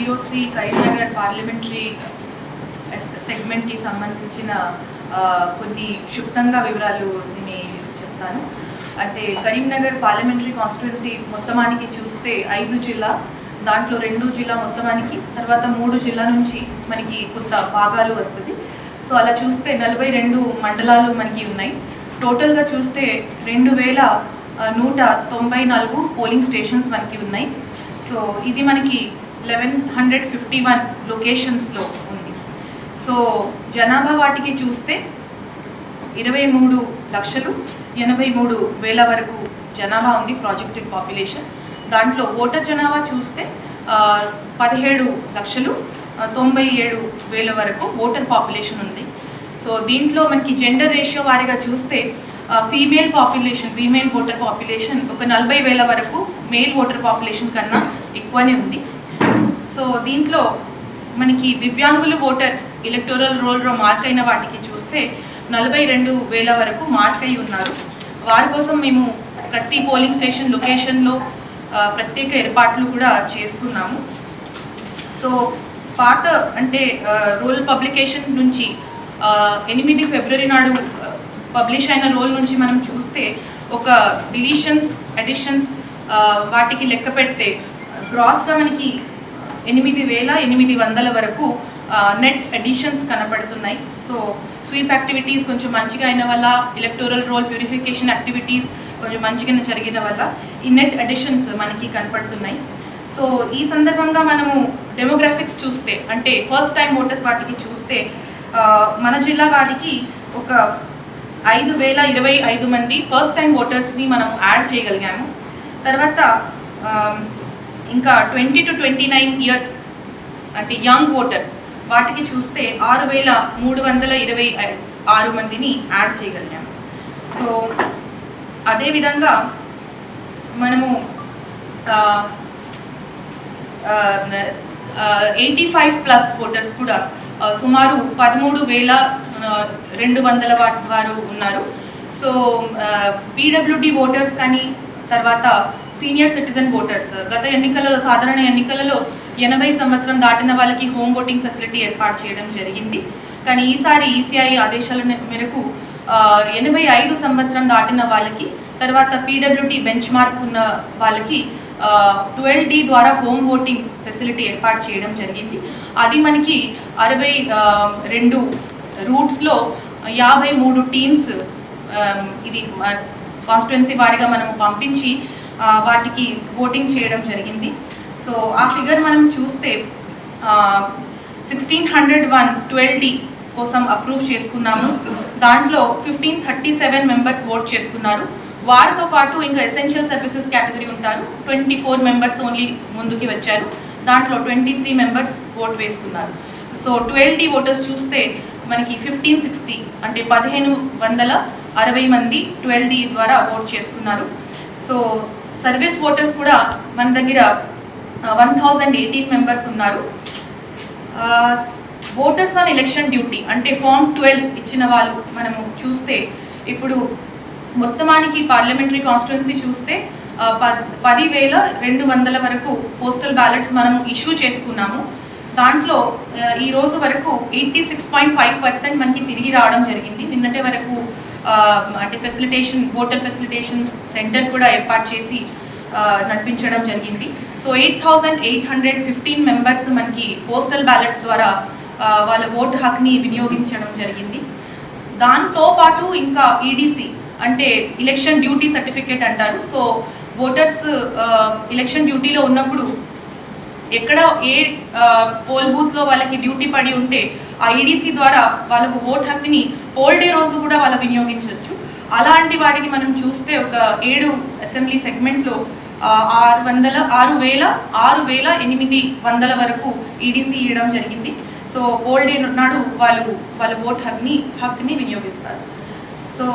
Zero three Karimnagar parliamentary సెగ్మెంట్కి సంబంధించిన కొన్ని క్షుప్తంగా వివరాలు నేను చెప్తాను. అంటే కరీంనగర్ పార్లమెంటరీ కాన్స్టిట్యున్సీ మొత్తమానికి చూస్తే ఐదు జిల్లా దాంట్లో రెండు జిల్లా మొత్తమానికి తర్వాత మూడు జిల్లా నుంచి మనకి కొత్త భాగాలు వస్తుంది. సో అలా చూస్తే నలభై రెండు మండలాలు మనకి ఉన్నాయి. టోటల్గా చూస్తే రెండు వేల నూట తొంభై నాలుగు పోలింగ్ స్టేషన్స్ మనకి ఉన్నాయి. సో ఇది మనకి లెవెన్ హండ్రెడ్ ఫిఫ్టీ వన్ లొకేషన్స్లో ఉంది. సో జనాభా వాటికి చూస్తే ఇరవై మూడు లక్షలు ఎనభై మూడు వేల వరకు జనాభా ఉంది ప్రాజెక్టెడ్ పాపులేషన్ దాంట్లో ఓటర్ జనాభా చూస్తే పదిహేడు లక్షలు తొంభై ఏడు వేల వరకు ఓటర్ పాపులేషన్ ఉంది. సో దీంట్లో మనకి జెండర్ రేషియో వారిగా చూస్తే female population female voter population ఒక నలభై వేల వరకు మేల్ ఓటర్ పాపులేషన్ కన్నా ఎక్కువనే ఉంది. సో దీంట్లో మనకి దివ్యాంగులు ఓటర్ ఎలక్టోరల్ రోల్లో మార్క్ అయిన వాటికి చూస్తే నలభై రెండు వేల వరకు మార్క్ అయి ఉన్నారు. వారి కోసం మేము ప్రతి పోలింగ్ స్టేషన్ లొకేషన్లో ప్రత్యేక ఏర్పాట్లు కూడా చేస్తున్నాము. సో పాత అంటే రోల్ పబ్లికేషన్ నుంచి ఎనిమిది ఫిబ్రవరి నాడు పబ్లిష్ అయిన రోల్ నుంచి మనం చూస్తే ఒక డిలీషన్స్ అడిషన్స్ వాటికి లెక్క పెడితే గ్రాస్గా మనకి ఎనిమిది వేల ఎనిమిది వందల వరకు నెట్ అడిషన్స్ కనపడుతున్నాయి. సో స్వీప్ యాక్టివిటీస్ కొంచెం మంచిగా అయిన వల్ల ఎలక్టోరల్ రోల్ ప్యూరిఫికేషన్ యాక్టివిటీస్ కొంచెం మంచిగానే జరిగిన వల్ల ఈ నెట్ అడిషన్స్ మనకి కనపడుతున్నాయి. సో ఈ సందర్భంగా మనము డెమోగ్రాఫిక్స్ చూస్తే అంటే ఫస్ట్ టైం ఓటర్స్ వాటికి చూస్తే మన జిల్లా వారికి ఒక ఐదు వేల ఇరవై ఐదు మంది ఫస్ట్ టైం ఓటర్స్ని మనం యాడ్ చేయగలిగాము. తర్వాత ఇంకా twenty two twenty nine years అంటే యంగ్ ఓటర్ వాటికి చూస్తే ఆరు వేల మూడు వందల ఇరవై ఆరు మందిని యాడ్ చేయగలిగాము సో అదేవిధంగా మనము ఎయిటీ ఫైవ్ ప్లస్ ఓటర్స్ కూడా సుమారు పదమూడు వేల రెండు వందల వారు ఉన్నారు. సో పీడబ్ల్యూడి ఓటర్స్ కానీ తర్వాత సీనియర్ సిటిజన్ ఓటర్స్ గత ఎన్నికలలో సాధారణ ఎన్నికలలో ఎనభై సంవత్సరం దాటిన వాళ్ళకి హోమ్ ఓటింగ్ ఫెసిలిటీ ఏర్పాటు చేయడం జరిగింది. కానీ ఈసారి ఈసీఐ ఆదేశాల మేరకు ఎనభై ఐదు సంవత్సరం దాటిన వాళ్ళకి తర్వాత పీడబ్ల్యూడి బెంచ్ మార్క్ ఉన్న వాళ్ళకి ట్వెల్వ్ డి ద్వారా హోమ్ ఓటింగ్ ఫెసిలిటీ ఏర్పాటు చేయడం జరిగింది. అది మనకి అరవై రెండు రూట్స్లో యాభై మూడు టీమ్స్ ఇది కాన్స్టిట్యున్సీ వారిగా మనము పంపించి వాటికి ఓటింగ్ చేయడం జరిగింది. సో ఆ ఫిగర్ మనం చూస్తే sixteen hundred one twelve D కోసం అప్రూవ్ చేసుకున్నాము. దాంట్లో fifteen thirty seven members vote చేసుకున్నారు. వారితో పాటు ఇంకా ఎసెన్షియల్ సర్వీసెస్ కేటగిరీ ఉంటారు. ట్వంటీ ఫోర్ మెంబర్స్ ఓన్లీ ముందుకి వచ్చారు. దాంట్లో ట్వంటీ త్రీ మెంబర్స్ ఓట్ వేసుకున్నారు. సో ట్వెల్వ్ డి ఓటర్స్ చూస్తే మనకి ఫిఫ్టీన్ సిక్స్టీ అంటే పదిహేను వందల అరవై మంది ట్వెల్వ్ డి ద్వారా ఓట్ చేసుకున్నారు. సో సర్వీస్ ఓటర్స్ కూడా మన దగ్గర వన్ థౌజండ్ ఎయిటీన్ మెంబర్స్ ఉన్నారు. ఓటర్స్ ఆన్ ఎలక్షన్ డ్యూటీ అంటే ఫామ్ ట్వెల్వ్ ఇచ్చిన వాళ్ళు మనము చూస్తే ఇప్పుడు మొత్తమానికి పార్లమెంటరీ కాన్స్టిట్యున్సీ చూస్తే ఆ, ప- పదివేల రెండు వందల వరకు పోస్టల్ బ్యాలెట్స్ మనము ఇష్యూ చేసుకున్నాము. దాంట్లో ఈ రోజు వరకు eighty six point five percent మనకి తిరిగి రావడం జరిగింది. నిన్నటి వరకు అంటే ఫెసిలిటేషన్ ఓటర్ ఫెసిలిటేషన్ సెంటర్ కూడా ఏర్పాటు చేసి నడిపించడం జరిగింది. So eight thousand eight hundred fifteen members మనకి పోస్టల్ బ్యాలెట్ ద్వారా వాళ్ళ ఓటు హక్ని వినియోగించడం జరిగింది. దాంతో పాటు ఇంకా ఈడీసీ అంటే ఎలక్షన్ డ్యూటీ సర్టిఫికేట్ అంటారు. సో ఓటర్స్ ఎలక్షన్ డ్యూటీలో ఉన్నప్పుడు ఎక్కడ ఏ పోల్ బూత్లో వాళ్ళకి డ్యూటీ పడి ఉంటే ఆ ఈడీసీ ద్వారా వాళ్ళకు ఓట్ హక్కుని పోల్ డే రోజు కూడా వాళ్ళు వినియోగించవచ్చు అలాంటి వాటిని మనం చూస్తే ఒక ఏడు అసెంబ్లీ సెగ్మెంట్లో ఆరు వందల ఆరు వేల ఆరు వేల ఎనిమిది వందల వరకు ఈడీసీ ఇవ్వడం జరిగింది. సో పోల్ డే నాడు వాళ్ళు వాళ్ళ ఓట్ హక్ని హక్ని వినియోగిస్తారు. సో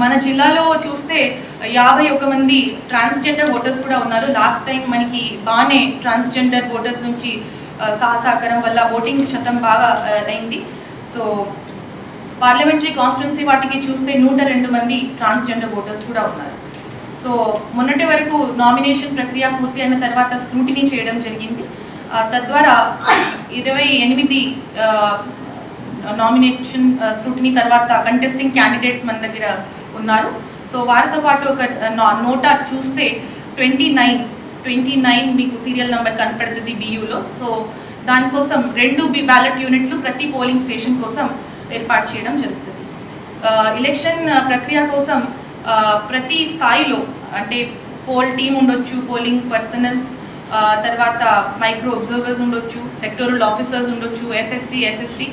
మన జిల్లాలో చూస్తే యాభై ఒక మంది ట్రాన్స్జెండర్ ఓటర్స్ కూడా ఉన్నారు. లాస్ట్ టైం మనకి బాగానే ట్రాన్స్జెండర్ ఓటర్స్ నుంచి సహసాకరం వల్ల ఓటింగ్ శాతం బాగా అయింది. సో పార్లమెంటరీ కాన్స్టిట్యున్సీ వాటికి చూస్తే నూట రెండు మంది ట్రాన్స్జెండర్ ఓటర్స్ కూడా ఉన్నారు. సో మొన్నటి వరకు నామినేషన్ ప్రక్రియ పూర్తి అయిన తర్వాత స్క్రూటినీ చేయడం జరిగింది. తద్వారా ఇరవై ఎనిమిది నామినేషన్ స్క్రూటినీ తర్వాత కంటెస్టింగ్ క్యాండిడేట్స్ మన దగ్గర ఉన్నారు. సో వారితో పాటు ఒక నా- నోటా చూస్తే ట్వంటీ నైన్ ట్వంటీ నైన్ మీకు సీరియల్ నెంబర్ కనపడుతుంది బియూలో సో దానికోసం రెండు బి బ్యాలెట్ యూనిట్లు ప్రతి పోలింగ్ స్టేషన్ కోసం ఏర్పాటు చేయడం జరుగుతుంది. ఎలక్షన్ ప్రక్రియ కోసం ప్రతి స్థాయిలో అంటే పోల్ టీమ్ ఉండొచ్చు పోలింగ్ పర్సనల్స్ తర్వాత మైక్రో అబ్జర్వర్స్ ఉండొచ్చు సెక్టోరల్ ఆఫీసర్స్ ఉండొచ్చు ఎఫ్ఎస్టీ ఎస్ఎస్టీ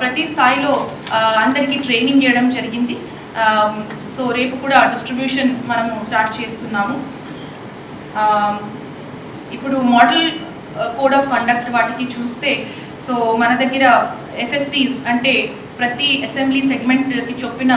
ప్రతి స్థాయిలో అందరికీ ట్రైనింగ్ చేయడం జరిగింది. Um, సో రేపు కూడా డిస్ట్రిబ్యూషన్ మనము స్టార్ట్ చేస్తున్నాము. Um, ఇప్పుడు మోడల్ కోడ్ ఆఫ్ కండక్ట్ వాటికి చూస్తే సో మన దగ్గర ఎఫ్ఎస్టీస్ అంటే ప్రతి అసెంబ్లీ సెగ్మెంట్కి చొప్పిన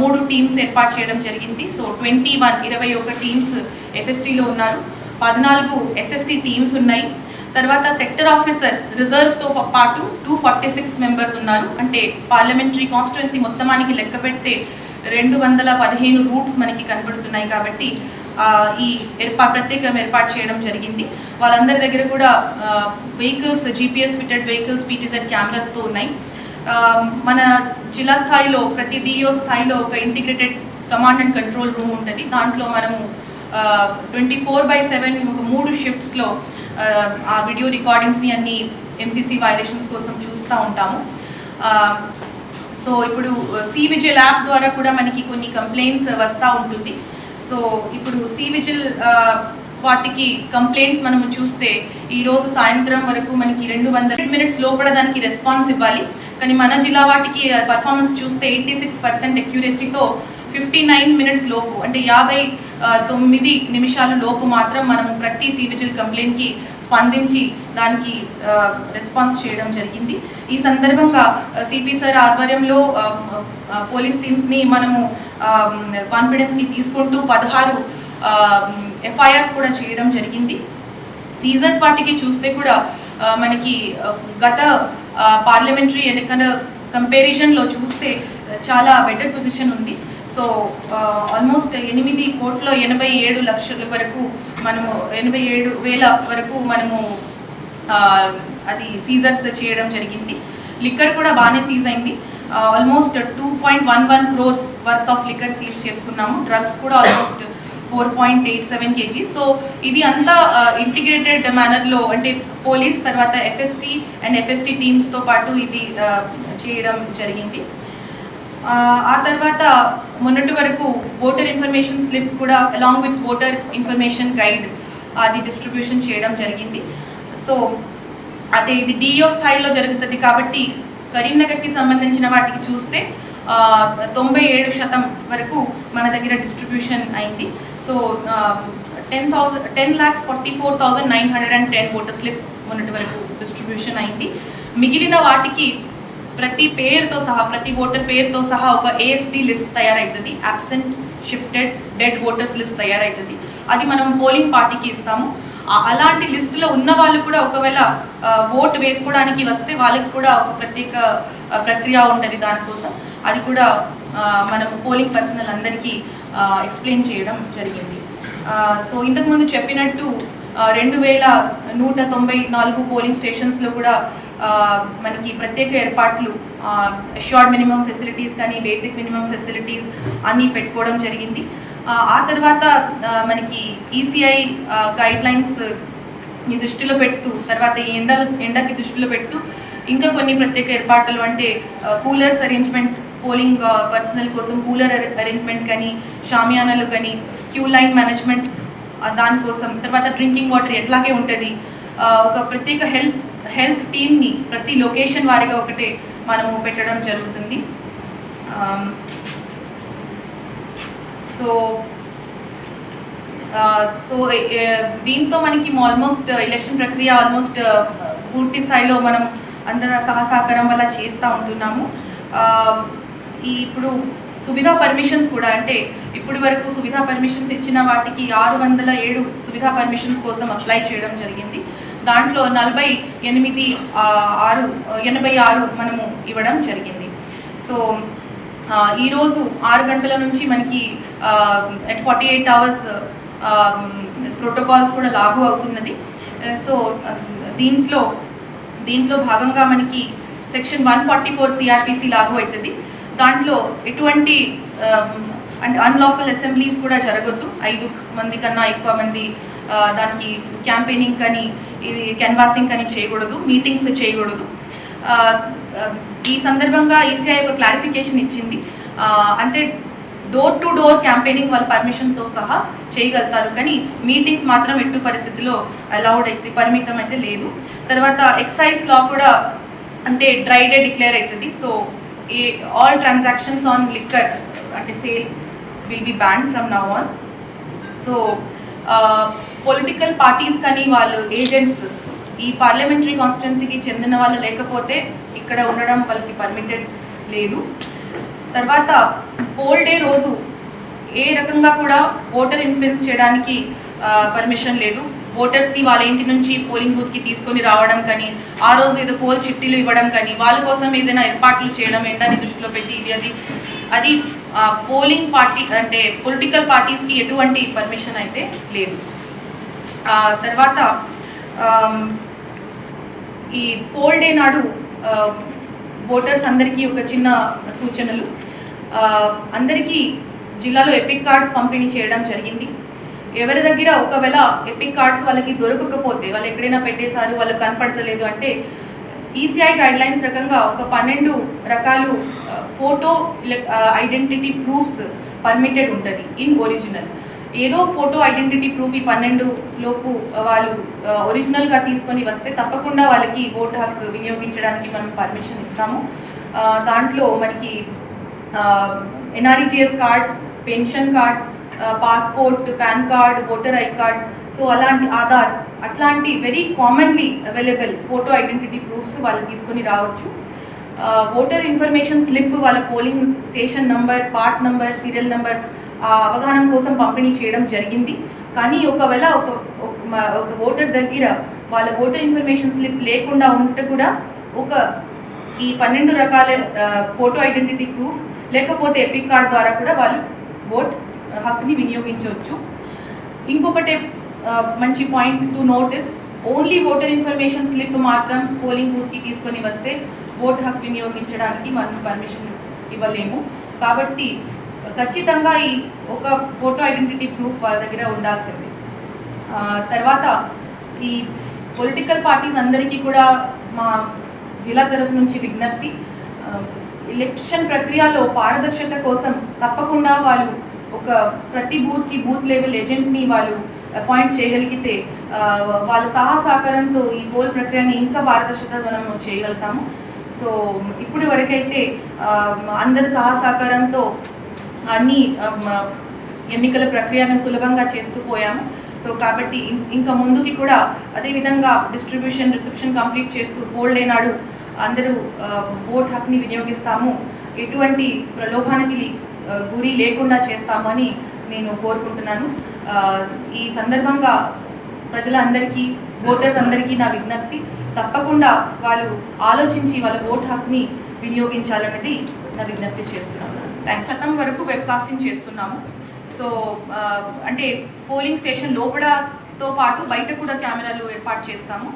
మూడు టీమ్స్ ఏర్పాటు చేయడం జరిగింది. సో ట్వంటీ వన్ ఇరవై ఒక టీమ్స్ ఎఫ్ఎస్టీలో ఉన్నారు. పద్నాలుగు ఎస్ఎస్టీ టీమ్స్ ఉన్నాయి. తర్వాత సెక్టర్ ఆఫీసర్స్ రిజర్వ్తో పాటు టూ ఫార్టీ సిక్స్ మెంబర్స్ ఉన్నారు. అంటే పార్లమెంటరీ కాన్స్టిట్యున్సీ మొత్తమానికి లెక్క పెడితే రెండు వందల పదిహేను రూట్స్ మనకి కనబడుతున్నాయి కాబట్టి ఈ ఏర్పా ప్రత్యేకం ఏర్పాటు చేయడం జరిగింది. వాళ్ళందరి దగ్గర కూడా vehicles GPS fitted vehicles PTZ కెమెరాస్తో ఉన్నాయి. మన జిల్లా స్థాయిలో ప్రతి డిఓ స్థాయిలో ఒక integrated command and control room ఉంటుంది. దాంట్లో మనము ట్వంటీ ఫోర్ బై సెవెన్ ఒక మూడు షిఫ్ట్స్లో Um, ఆ వీడియో రికార్డింగ్స్ని అన్ని ఎంసీసీ వైలేషన్స్ కోసం చూస్తూ ఉంటాము. Um, సో ఇప్పుడు సి విజిల్ యాప్ ద్వారా కూడా మనకి కొన్ని కంప్లైంట్స్ వస్తూ ఉంటుంది. సో ఇప్పుడు సి విజిల్ uh, వాటికి కంప్లైంట్స్ మనము చూస్తే ఈరోజు సాయంత్రం వరకు మనకి రెండు వందల మినిట్స్ లోపల దానికి రెస్పాన్స్ ఇవ్వాలి. కానీ మన జిల్లా వాటికి uh, పర్ఫార్మెన్స్ చూస్తే ఎయిటీ సిక్స్ పర్సెంట్ అక్యూరసీతో ఫిఫ్టీ నైన్ మినిట్స్ లోపు అంటే యాభై తొమ్మిది నిమిషాల లోపు మాత్రం మనం ప్రతి సివిజిల్ కంప్లైంట్కి స్పందించి దానికి రెస్పాన్స్ చేయడం జరిగింది. ఈ సందర్భంగా సిపి సార్ ఆధ్వర్యంలో పోలీస్ టీమ్స్ని మనము కాన్ఫిడెన్స్కి తీసుకుంటూ పదహారు ఎఫ్ఐఆర్స్ కూడా చేయడం జరిగింది. సీజర్స్ వాటికి చూస్తే కూడా మనకి గత పార్లమెంటరీ ఎన్నికల కంపారిజన్లో చూస్తే చాలా బెటర్ పొజిషన్ ఉంది. సో ఆల్మోస్ట్ ఎనిమిది కోట్ల ఎనభై ఏడు లక్షల వరకు మనము ఎనభై ఏడు వేల వరకు మనము అది సీజర్స్ చేయడం జరిగింది. లిక్కర్ కూడా బాగానే సీజ్ అయింది. Almost two point one one crores worth of liquor seize చేసుకున్నాము. డ్రగ్స్ కూడా almost four point eight seven KG so ఇది అంతా ఇంటిగ్రేటెడ్ మేనర్లో అంటే పోలీస్ తర్వాత ఎఫ్ఎస్టీ అండ్ ఎఫ్ఎస్టీ టీమ్స్తో పాటు ఇది చేయడం జరిగింది. ఆ, తర్వాత మొన్నటి వరకు ఓటర్ ఇన్ఫర్మేషన్ స్లిప్ కూడా along with voter information guide అది డిస్ట్రిబ్యూషన్ చేయడం జరిగింది. సో అదే ఇది డిఓ స్థాయిలో జరుగుతుంది కాబట్టి కరీంనగర్కి సంబంధించిన వాటికి చూస్తే తొంభై ఏడు శాతం వరకు మన దగ్గర డిస్ట్రిబ్యూషన్ అయింది. So ten thousand ten lakhs forty four thousand nine hundred and ten voter slip మొన్నటి వరకు డిస్ట్రిబ్యూషన్ అయింది. మిగిలిన వాటికి ప్రతి పేరుతో సహా ప్రతి ఓటర్ పేరుతో సహా ఒక ఏఎస్డి లిస్ట్ తయారవుతుంది absent shifted dead voters list తయారవుతుంది అది మనం పోలింగ్ పార్టీకి ఇస్తాము. అలాంటి లిస్టులో ఉన్న వాళ్ళు కూడా ఒకవేళ ఓటు వేసుకోవడానికి వస్తే వాళ్ళకి కూడా ఒక ప్రత్యేక ప్రక్రియ ఉంటుంది దానికోసం. అది కూడా మనం పోలింగ్ పర్సనల్ అందరికీ ఎక్స్ప్లెయిన్ చేయడం జరిగింది. సో ఇంతకుముందు చెప్పినట్టు రెండు వేల నూట తొంభై నాలుగు పోలింగ్ స్టేషన్స్లో కూడా మనకి ప్రత్యేక ఏర్పాట్లు షార్ట్ మినిమం ఫెసిలిటీస్ కానీ బేసిక్ మినిమం ఫెసిలిటీస్ అన్నీ పెట్టుకోవడం జరిగింది. ఆ, తర్వాత మనకి ఈసీఐ గైడ్ లైన్స్ని దృష్టిలో పెట్టు తర్వాత ఈ ఎండ ఎండకి దృష్టిలో పెట్టు ఇంకా కొన్ని ప్రత్యేక ఏర్పాట్లు అంటే కూలర్స్ అరేంజ్మెంట్ పోలింగ్ పర్సనల్ కోసం కూలర్ అరేంజ్మెంట్ కానీ షామియానాలు కానీ క్యూ లైన్ మేనేజ్మెంట్ దానికోసం తర్వాత డ్రింకింగ్ వాటర్ ఎట్లాగే ఉంటుంది ఒక ప్రత్యేక హెల్త్ హెల్త్ టీమ్ని ప్రతి లొకేషన్ వారిగా ఒకటే మనము పెట్టడం జరుగుతుంది. సో సో దీంతో మనకి ఆల్మోస్ట్ ఎలక్షన్ ప్రక్రియ ఆల్మోస్ట్ పూర్తి స్థాయిలో మనం అందర సహసహకారం వల్ల చేస్తూ ఉంటున్నాము. ఈ ఇప్పుడు సువిధా పర్మిషన్స్ కూడా అంటే ఇప్పటి వరకు సువిధా పర్మిషన్స్ ఇచ్చిన వాటికి ఆరు వందల ఏడు సువిధా పర్మిషన్స్ కోసం అప్లై చేయడం జరిగింది. దాంట్లో నలభై ఎనిమిది ఆరు ఎనభై ఆరు మనము ఇవ్వడం జరిగింది. సో ఈరోజు ఆరు గంటల నుంచి మనకి at forty eight hours protocols కూడా లాగు అవుతున్నది. సో దీంట్లో దీంట్లో భాగంగా మనకి section one forty four CrPC లాగు అవుతుంది. దాంట్లో ఎటువంటి అండ్ అన్లాఫుల్ అసెంబ్లీస్ కూడా జరగొద్దు. ఐదు మంది కన్నా ఎక్కువ మంది దానికి క్యాంపెయినింగ్ కానీ ఇది కెన్వాసింగ్ కానీ చేయకూడదు మీటింగ్స్ చేయకూడదు. ఈ సందర్భంగా ఈసీఐ ఒక క్లారిఫికేషన్ ఇచ్చింది. అంటే డోర్ టు డోర్ క్యాంపెయినింగ్ వాళ్ళ పర్మిషన్తో సహా చేయగలుగుతారు. కానీ మీటింగ్స్ మాత్రం ఎట్టు పరిస్థితిలో అలౌడ్ అయితే పరిమితం అయితే లేదు. తర్వాత ఎక్సైజ్ లా కూడా అంటే డ్రై డే డిక్లేర్ అవుతుంది so a all transactions on liquor అంటే sale will be ban from now on so political parties కానీ వాళ్ళు ఏజెంట్స్ ఈ పార్లమెంటరీ కాన్స్టిట్యున్సీకి చెందిన వాళ్ళు లేకపోతే ఇక్కడ ఉండడం వాళ్ళకి పర్మిటెడ్ లేదు. తర్వాత పోల్ డే రోజు ఏ రకంగా కూడా ఓటర్ ఇన్ఫ్లుయెన్స్ చేయడానికి పర్మిషన్ లేదు. ఓటర్స్ని వాళ్ళ ఇంటి నుంచి పోలింగ్ బూత్కి తీసుకొని రావడం కానీ ఆ రోజు ఏదో పోల్ చిట్టీలు ఇవ్వడం కానీ వాళ్ళ కోసం ఏదైనా ఏర్పాట్లు చేయడం ఎండని దృష్టిలో పెట్టి ఇది అది అది పోలింగ్ పార్టీ అంటే పొలిటికల్ పార్టీస్కి ఎటువంటి పర్మిషన్ అయితే లేదు. తర్వాత ఈ పోల్ డే నాడు ఓటర్స్ అందరికీ ఒక చిన్న సూచనలు. అందరికీ జిల్లాలో ఎపిక్ కార్డ్స్ పంపిణీ చేయడం జరిగింది. ఎవరి దగ్గర ఒకవేళ ఎపిక్ కార్డ్స్ వాళ్ళకి దొరకకపోతే వాళ్ళు ఎక్కడైనా పెట్టేశారు వాళ్ళకి కనపడతలేదు అంటే ఈసీఐ గైడ్ లైన్స్ రకంగా ఒక పన్నెండు రకాలు ఫోటో ఐడెంటిటీ ప్రూఫ్స్ పర్మిటెడ్ ఉంటుంది ఇన్ ఒరిజినల్ ఏదో ఫోటో ఐడెంటిటీ ప్రూఫ్ ఈ పన్నెండు లోపు వాళ్ళు ఒరిజినల్గా తీసుకొని వస్తే తప్పకుండా వాళ్ళకి ఓటు హక్కు వినియోగించడానికి మనం పర్మిషన్ ఇస్తాము. దాంట్లో మనకి NREGS card pension card passport PAN card voter I card so అలాంటి ఆధార్ అట్లాంటి very commonly available photo identity proofs వాళ్ళు తీసుకొని రావచ్చు. ఓటర్ ఇన్ఫర్మేషన్ స్లిప్ వాళ్ళ polling station number part number serial number అవగాహన కోసం పంపిణీ చేయడం జరిగింది. కానీ ఒకవేళ ఒక ఒక ఓటర్ దగ్గర వాళ్ళ ఓటర్ ఇన్ఫర్మేషన్ స్లిప్ లేకుండా ఉంటే కూడా ఒక ఈ పన్నెండు రకాల ఫోటో ఐడెంటిటీ ప్రూఫ్ లేకపోతే ఎపిక్ కార్డ్ ద్వారా కూడా వాళ్ళు ఓట్ హక్కుని వినియోగించవచ్చు. ఇంకొకటి మంచి point to notice only voter information slip మాత్రం పోలింగ్ బూత్కి తీసుకొని వస్తే ఓట్ హక్కు వినియోగించడానికి మనం పర్మిషన్ ఇవ్వలేము. కాబట్టి ఖచ్చితంగా ఈ ఒక ఫోటో ఐడెంటిటీ ప్రూఫ్ వాళ్ళ దగ్గర ఉండాల్సిందే. తర్వాత ఈ పొలిటికల్ పార్టీస్ అందరికీ కూడా మా జిల్లా తరఫు నుంచి విజ్ఞప్తి ఎలక్షన్ ప్రక్రియలో పారదర్శకత కోసం తప్పకుండా వాళ్ళు ఒక ప్రతి బూత్కి బూత్ లెవెల్ ఏజెంట్ని వాళ్ళు అపాయింట్ చేయగలిగితే వాళ్ళ సహా సహకారంతో ఈ పోల్ ప్రక్రియని ఇంకా పారదర్శకత మనం చేయగలుగుతాము. సో ఇప్పుడు వరకైతే అందరి సహా సహకారంతో అన్ని ఎన్నికల ప్రక్రియను సులభంగా చేస్తూ పోయాము. సో కాబట్టి ఇంకా ముందుకి కూడా అదే విధంగా డిస్ట్రిబ్యూషన్ రిసెప్షన్ కంప్లీట్ చేస్తూ పోల్డ్ నాడు అందరూ ఓట్ హక్ని వినియోగిస్తాము. ఎటువంటి ప్రలోభానికి గురి లేకుండా చేస్తామని నేను కోరుకుంటున్నాను. ఈ సందర్భంగా ప్రజలందరికీ ఓటర్స్ అందరికీ నా విజ్ఞప్తి. తప్పకుండా వాళ్ళు ఆలోచించి వాళ్ళ ఓట్ హక్ని వినియోగించాలన్నది నా విజ్ఞప్తి చేస్తున్నాను. థ్యాంక్ శతం వరకు వెబ్ కాస్టింగ్ చేస్తున్నాము సో అంటే పోలింగ్ స్టేషన్ లోపలతో పాటు బయట కూడా కెమెరాలు ఏర్పాటు చేస్తాము.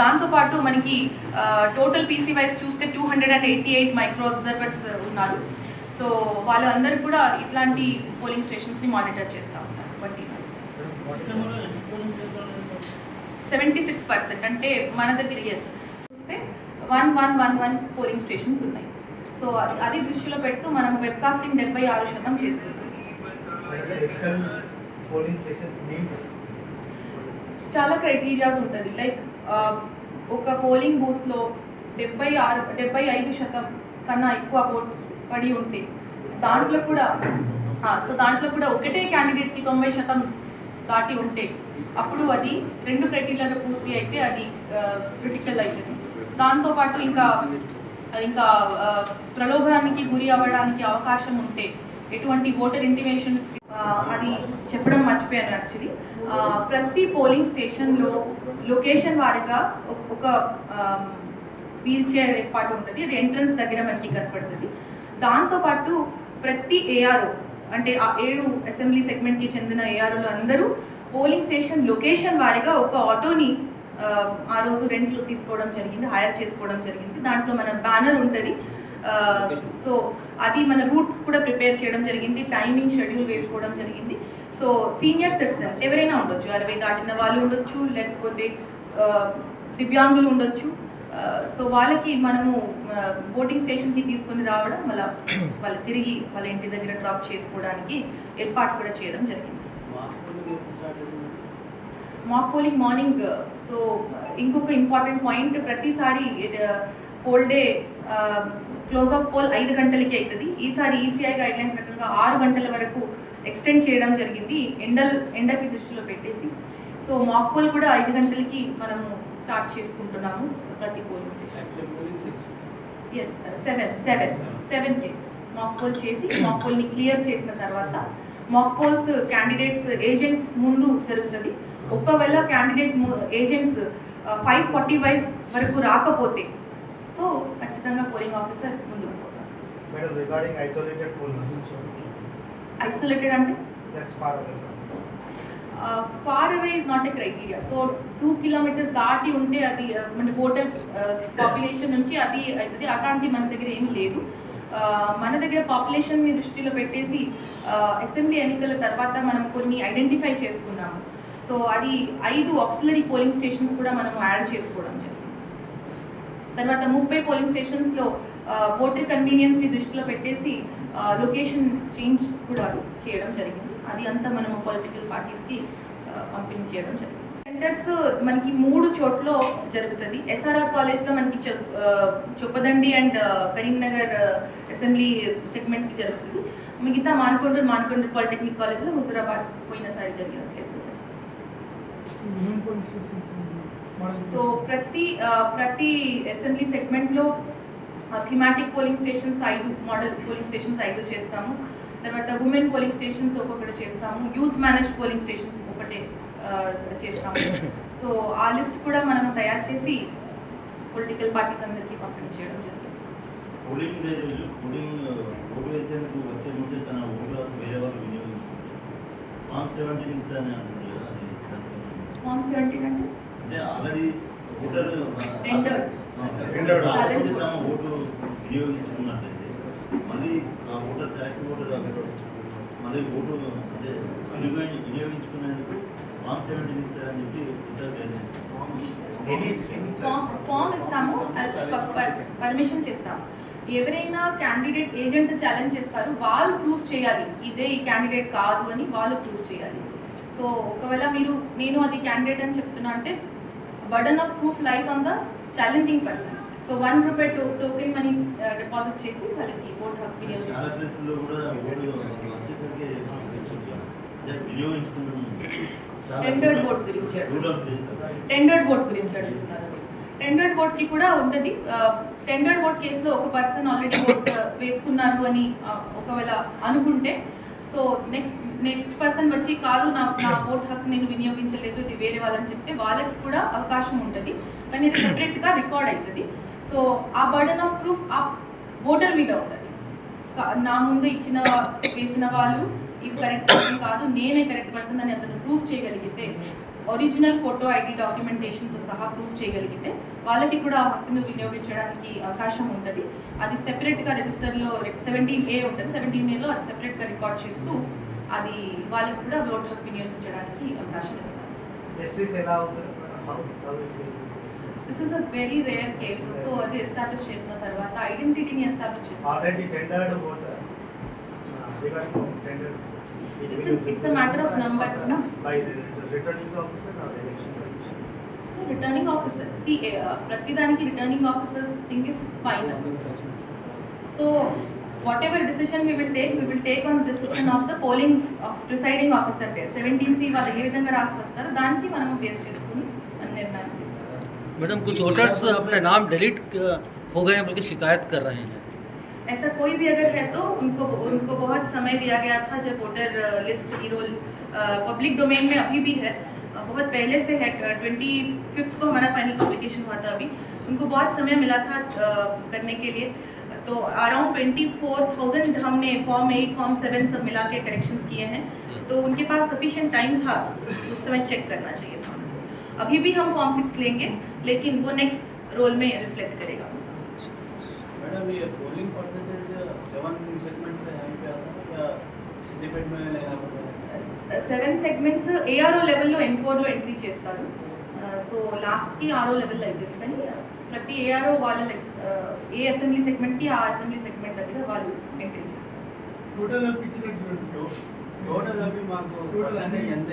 దాంతోపాటు మనకి టోటల్ పీసీ వైజ్ చూస్తే two hundred and eighty eight micro observers ఉన్నారు. సో వాళ్ళందరూ కూడా ఇట్లాంటి పోలింగ్ స్టేషన్స్ని మానిటర్ చేస్తూ ఉంటారు ట్వంటీ సెవెంటీ సిక్స్ పర్సెంట్ అంటే మన దగ్గర ఎస్ చూస్తే one one one one polling stations ఉన్నాయి. సో అది- అది దృష్టిలో పెడుతూ మనం వెబ్కాస్టింగ్ డెబ్బై ఆరు శాతం చేస్తున్నాం. మీన్స్ చాలా క్రైటీరియాస్ ఉంటుంది. లైక్ ఒక పోలింగ్ బూత్లో డెబ్బై ఆరు డెబ్బై ఐదు శాతం కన్నా ఎక్కువ ఓట్ పడి ఉంటే దాంట్లో కూడా సో దాంట్లో కూడా ఒకటే క్యాండిడేట్కి తొంభై శాతం దాటి ఉంటే అప్పుడు అది రెండు క్రైటీరియాలు పూర్తి అయితే అది క్రిటికల్ అవుతుంది. దాంతోపాటు ఇంకా ఇంకా ప్రలోభానికి గురి అవ్వడానికి అవకాశం ఉంటే ఎటువంటి ఓటర్ ఇంటిమేషన్ అది చెప్పడం మర్చిపోయాను యాక్చువల్లీ. ప్రతి పోలింగ్ స్టేషన్లో లొకేషన్ వారిగా ఒక- వీల్ చైర్ ఏర్పాటు ఉంటుంది. అది ఎంట్రన్స్ దగ్గర మనకి కనపడుతుంది. దాంతోపాటు ప్రతి ఏఆర్ఓ అంటే ఆ ఏడు అసెంబ్లీ సెగ్మెంట్కి చెందిన ఏఆర్ఓలు అందరూ పోలింగ్ స్టేషన్ లొకేషన్ వారిగా ఒక ఆటోని ఆ, రోజు రెంట్లు తీసుకోవడం జరిగింది హైర్ చేసుకోవడం జరిగింది. దాంట్లో మన బ్యానర్ ఉంటుంది. సో అది మన రూట్స్ కూడా ప్రిపేర్ చేయడం జరిగింది టైమింగ్ షెడ్యూల్ వేసుకోవడం జరిగింది. సో సీనియర్ సిటిజన్ ఎవరైనా ఉండొచ్చు అరవై దాటిన వాళ్ళు ఉండొచ్చు లేకపోతే దివ్యాంగులు ఉండొచ్చు. సో వాళ్ళకి మనము ఓటింగ్ స్టేషన్కి తీసుకొని రావడం మళ్ళీ వాళ్ళు తిరిగి వాళ్ళ ఇంటి దగ్గర డ్రాప్ చేసుకోవడానికి ఏర్పాటు కూడా చేయడం జరిగింది. మాక్ పోలింగ్ మార్నింగ్ సో ఇంకొక ఇంపార్టెంట్ పాయింట్ ప్రతిసారి poll day close of poll ఐదు గంటలకి అవుతుంది ఈసారి ఈసీఐ గైడ్ లైన్స్ రకంగా ఆరు గంటల వరకు ఎక్స్టెండ్ చేయడం జరిగింది ఎండల్ ఎండకి దృష్టిలో పెట్టేసి. సో మాక్ పోల్ కూడా ఐదు గంటలకి మనము స్టార్ట్ చేసుకుంటున్నాము ప్రతి పోలింగ్ స్టేషన్. ఎస్ సెవెన్ సెవెన్ సెవెన్కి మాక్ పోల్ చేసి మాక్ పోల్ని క్లియర్ చేసిన తర్వాత మాక్ పోల్స్ క్యాండిడేట్స్ ఏజెంట్స్ ముందు జరుగుతుంది. ఒకవేళ candidate agents five forty five వరకు రాకపోతే సో ఖచ్చితంగా పోలింగ్ ఆఫీసర్ ముందుకు ఐసోలేటెడ్ అంటే. Far away is not a criteria so two kilometers దాటి ఉంటే అది మన ఓటర్ పాపులేషన్ నుంచి అది అవుతుంది అట్లాంటి మన దగ్గర ఏమీ లేదు. మన దగ్గర పాపులేషన్ని దృష్టిలో పెట్టేసి అసెంబ్లీ ఎన్నికల తర్వాత మనం కొన్ని ఐడెంటిఫై చేసుకున్నాము సో అది ఐదు ఆక్సిలరీ పోలింగ్ స్టేషన్స్ కూడా మనం యాడ్ చేసుకోవడం జరిగింది. తర్వాత ముప్పై పోలింగ్ స్టేషన్స్లో ఓటర్ కన్వీనియన్స్ని దృష్టిలో పెట్టేసి లొకేషన్ చేంజ్ కూడా చేయడం జరిగింది. అది అంతా మనం పొలిటికల్ పార్టీస్కి పంపిణీ చేయడం జరిగింది. సెంటర్స్ మనకి మూడు చోట్ల జరుగుతుంది. ఎస్ఆర్ఆర్ కాలేజ్లో మనకి చొప్పదండి అండ్ కరీంనగర్ అసెంబ్లీ సెగ్మెంట్కి జరుగుతుంది. మిగతా మానకొండ మానకొండ పాలిటెక్నిక్ కాలేజ్లో హుజురాబాద్ పోయినసారి జరిగిన ప్లేస్లో సో ప్రతి ఆ, ప్రతి అసెంబ్లీ సెగ్మెంట్లో థిమాటిక్ పోలింగ్ స్టేషన్స్ ఐదు మోడల్ పోలింగ్ స్టేషన్స్ ఐదు చేస్తాము. తర్వాత ఉమెన్ పోలింగ్ స్టేషన్స్ ఒక్కొక్కటి చేస్తాము. యూత్ మేనేజ్డ్ పోలింగ్ స్టేషన్స్ ఒకటే ఆ, చేస్తాము. సో ఆ లిస్ట్ కూడా మనం తయారు చేసి పొలిటికల్ పార్టీస్ అందరికీ పంపిణీ చేయడం జరిగింది. పోలింగ్ డే రోజు పోలింగ్ ఓటు వేసేందుకు వచ్చే ముందే తన ఓటు వేరే వాళ్ళు వినియోగించుకోవచ్చు సెవెంటీన్ అంటున్నారు కదా అది కరెక్టేనా? ఫామ్ సెవెంటీన్ అంటే? అంటే ఆల్రెడీ ఓటర్ Tendered. Tendered. వచ్చి తమ ఓటు వినియోగించుకున్నట్లయితే మళ్ళీ ఆ ఓటర్ కరెక్ట్ ఓటర్ మళ్ళీ ఓటు అంటే వినియోగి- వినియోగించుకునేందుకు ఫామ్ సెవెంటీన్ ఇస్తారని చెప్పి ఇంటర్ Any, any. ఫామ్ ఫామ్ ఇస్తాము. పర్మిషన్ చేస్తాము. ఎవరైనా క్యాండిడేట్ ఏజెంట్ ఛాలెంజ్ చేస్తారు వారు ప్రూవ్ చేయాలి. ఇదే ఈ క్యాండిడేట్ కాదు అని వాళ్ళు ప్రూవ్ చేయాలి. సో ఒకవేళ మీరు నేను అది క్యాండిడేట్ అని చెప్తున్నా అంటే burden of proof lies on the challenging person so one rupee to token money deposit చేసి వాళ్ళకి ఓట్ హక్కు Tendered vote గురించి. టెండర్డ్ ఓట్ గురించి అడుగుతున్నారు టెండర్డ్ ఓట్కి కూడా ఉంటుంది. టెండర్డ్ ఓట్ కేసులో ఒక పర్సన్ ఆల్రెడీ ఓట్ వేసుకున్నారు అని ఆ, ఒకవేళ అనుకుంటే సో నెక్స్ట్ నెక్స్ట్ పర్సన్ వచ్చి కాదు నా నా ఓట్ హక్కు నేను వినియోగించలేదు ఇది వేరే వాళ్ళని చెప్తే వాళ్ళకి కూడా అవకాశం ఉంటుంది. కానీ ఇది సెపరేట్గా రికార్డ్ అవుతుంది సో ఆ బర్డన్ ఆఫ్ ప్రూఫ్ ఆ ఓటర్ మీద అవుతుంది. నా ముందు ఇచ్చిన వేసిన వాళ్ళు ఇది కరెక్ట్ పర్సన్ కాదు నేనే కరెక్ట్ పర్సన్ అని అతను ప్రూఫ్ చేయగలిగితే ఒరిజినల్ ఫోటో ఐడి డాక్యుమెంటేషన్తో సహా ప్రూవ్ చేయగలిగితే వాళ్ళకి కూడా ఆ హక్కును వినియోగించడానికి అవకాశం ఉంటుంది. అది సెపరేట్గా రిజిస్టర్లో సెవెంటీన్ ఏ ఉంటుంది. సెవెంటీన్ ఏలో అది సెపరేట్గా రికార్డ్ చేస్తూ అది వాళ్ళకి కూడా ఓట్ హక్కు వినియోగించడానికి అవకాశం ఎలా justice? This is a very rare case so అది ఎస్టాబ్లిష్ చేసిన తర్వాత ఐడెంటిటీని ఎస్టాబ్లిష్ చేసిన uh, the the returning officer or the election commission. Returning officer C ప్రతిదానికి returning officers think is final so whatever decision we will take we will take on decision of the polling of presiding officer there seventeen C వాళ్ళు ఏ విధంగా రాసి వస్తారో దానికి మనం base చేసుకుని మన నిర్ణయం తీసుకుంటాం मैडम कुछ वोटर्स अपने नाम डिलीट हो गए हैं बल्कि शिकायत कर रहे हैं ऐसा कोई भी अगर है तो उनको उनको बहुत समय दिया गया था जब voter list e roll public domain में अभी भी है अ, बहुत पहले से है ट्वेंटी फिफ्थ को हमारा फाइनल पब्लिकेशन हुआ था अभी उनको बहुत समय मिला था अ, करने के लिए तो अराउंड ट्वेंटी फोर थाउजेंड हमने फॉर्म एट फॉर्म सेवन सब मिला के करेक्शंस किए हैं तो उनके पास सफिशिएंट टाइम था उस समय चेक करना चाहिए था अभी भी हम फॉर्म सिक्स लेंगे लेकिन वो नेक्स्ट रोल में रिफ्लेक्ट करेगा मैडम ये पोलिंग परसेंटेज सेवन सेगमेंट से यहीं पे आता है या सिद्धिपेट में लेना पड़ता है సెవెన్ సెగ్మెంట్స్ ఏఆర్ఓ లెవెల్లో ఎన్ ఫోర్లో ఎంట్రీ చేస్తారు సో లాస్ట్కి ఆర్ఓ లెవెల్ అవుతుంది కానీ ప్రతి ఏఆర్ఓ వాళ్ళ లైక్ ఏ అసెంబ్లీ సెగ్మెంట్కి ఆ అసెంబ్లీ సెగ్మెంట్ దగ్గర వాళ్ళు ఎంట్రీ చేస్తారు. టోటల్ టోటల్ మాకు ఎంత